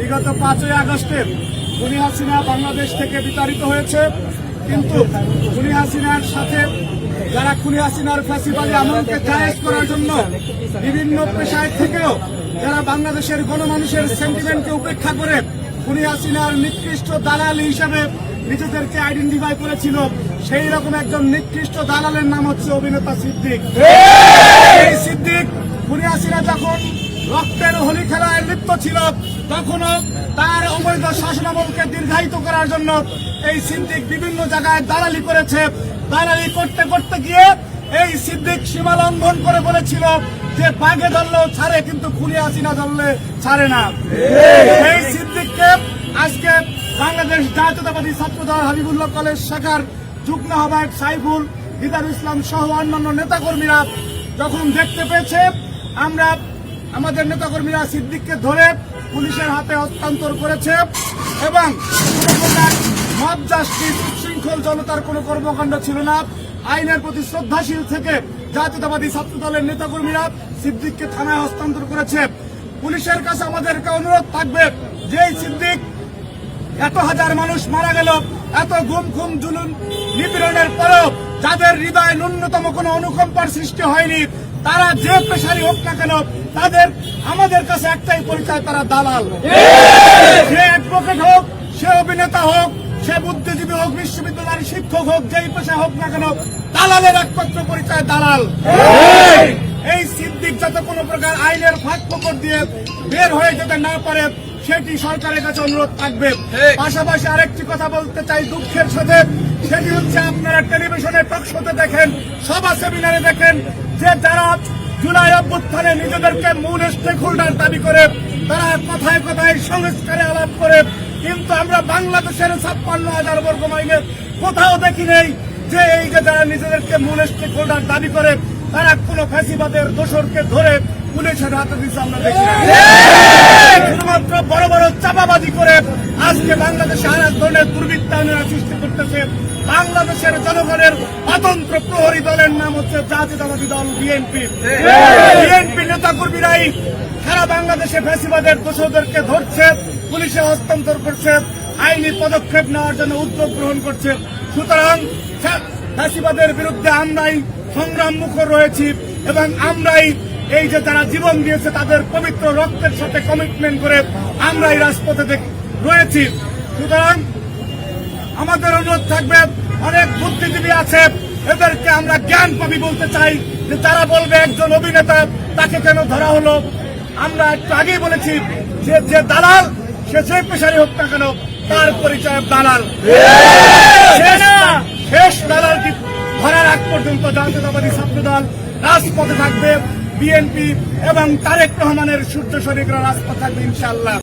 বিগত পাঁচই আগস্টের খুনি হাসিনা বাংলাদেশ থেকে বিতাড়িত হয়েছে। কিন্তু খুনি হাসিনার সাথে যারা খুনি হাসিনার ফ্যাসিবাদী আমলকে জায়েজ করার জন্য বিভিন্ন পেশায় থেকেও যারা বাংলাদেশের গণমানুষের সেন্টিমেন্টকে উপেক্ষা করে খুনি হাসিনার নিকৃষ্ট দালাল হিসাবে নিজেদেরকে আইডেন্টিফাই করেছিল সেই রকম একজন নিকৃষ্ট দালালের নাম হচ্ছে অভিনেতা সিদ্দিক। এই! সিদ্দিক খুনি হাসিনা যখন রক্তের হোলি খেলায় লিপ্ত ছিল। তখনও তার অবৈধ শাসনামলকে দীর্ঘায়িত করার জন্য এই সিদ্দিক বিভিন্ন জায়গায় দালালি করেছে। দালালি করতে করতে গিয়ে এই সিদ্দিক সীমা লঙ্ঘন করে বলেছিল যে বাঘে ধরলেও ছাড়ে কিন্তু খুনি না ধরলে ছাড়ে না। এই সিদ্দিককে আজকে বাংলাদেশ জাতীয়তাবাদী ছাত্রদল হাবিবুল্লাহ কলেজ শাখার যুগ্ম আহ্বায়ক সাইফুল দিদার ইসলাম সহ অন্যান্য নেতাকর্মীরা যখন দেখতে পেয়েছে আমরা আমাদের নেতাকর্মীরা সিদ্দিককে ধরে পুলিশের হাতে হস্তান্তর করেছে এবং মব জাস্টিস, উচ্ছৃঙ্খল জনতার কোনো কর্মকাণ্ড ছিল না। আইনের প্রতি শ্রদ্ধাশীল থেকে জাতীয়তাবাদী ছাত্র দলের নেতাকর্মীরা সিদ্দিককে থানায় হস্তান্তর করেছে। পুলিশের কাছে আমাদেরকে অনুরোধ থাকবে যে সিদ্দিক এত হাজার মানুষ মারা গেল, এত গুম খুম জুলুম নিপীড়নের পরেও যাদের হৃদয়ে ন্যূনতম কোনো অনুকম্পার সৃষ্টি হয়নি তারা যে পেশারি হোক না কেন তাদের আমাদের কাছে একটাই পরিচয় তারা দালাল। সে অ্যাডভোকেট হোক সে অভিনেতা হোক সে বুদ্ধিজীবী হোক বিশ্ববিদ্যালয়ের শিক্ষক হোক যেই পেশা হোক না কেন দালালের একমাত্র পরিচয় দালাল। এই সিদ্দিক যাতে কোনো প্রকার আইনের ফাঁক ফোকর দিয়ে বের হয়ে যেতে না পারে সেটি সরকারের কাছে অনুরোধ থাকবে। পাশাপাশি আরেকটি কথা বলতে চাই দুঃখের সাথে সেটি হচ্ছে আপনারা টেলিভিশনে টকশোতে দেখেন সভা সেমিনারে দেখেন যে যারা জুলাই অভ্যুত্থানে নিজেদেরকে মূল স্টেক হোল্ডার দাবি করে, তারা কথায় কথায় সংস্কারে আলাপ করে। কিন্তু আমরা বাংলাদেশের ছাপ্পান্ন হাজার বর্গ মাইলে কোথাও দেখি নেই যে এই যে যারা নিজেদেরকে মূল স্টেক হোল্ডার দাবি করে, তারা কোনো ফ্যাসিবাদের দোষরকে ধরে পুলিশের হাতে দিচ্ছে শুধুমাত্র বড় বড় চাপাবাজি করে আজকে বাংলাদেশে আর ধরনের দুর্বৃত্তায়নের সৃষ্টি করতেছে। বাংলাদেশের জনগণের স্বতন্ত্র প্রহরী দলের নাম হচ্ছে জাতীয়তাবাদী দল বিএনপি। বিএনপি নেতা কর্মীরাই সারা বাংলাদেশে ফ্যাসিবাদের দোষদেরকে ধরছে, পুলিশে হস্তান্তর করছে, আইনি পদক্ষেপ নেওয়ার জন্য উদ্যোগ গ্রহণ করছে। সুতরাং ফ্যাসিবাদের বিরুদ্ধে আমরাই সংগ্রাম মুখর রয়েছি এবং আমরাই এই যে যারা জীবন দিয়েছে তাদের পবিত্র রক্তের সাথে কমিটমেন্ট করে আমরা এই রাজপথে রয়েছি। সুতরাং আমাদের অনুরোধ থাকবে, অনেক বুদ্ধিজীবী আছে, এদেরকে আমরা জ্ঞান কবি বলতে চাই যে তারা বলবে একজন অভিনেতা, তাকে কেন ধরা হলো? আমরা একটু আগেই বলেছি যে যে দালাল, সে যে পেশারি হোক না কেন, তার পরিচয় দালাল। শেষ দালালটি ধরার আগ পর্যন্ত জাতীয়তাবাদী ছাত্রদল রাজপথে থাকবে। বিএনপি এবং তারেক রহমানের সূর্য শরীফরা রাজপথ থাকবে ইনশাল্লাহ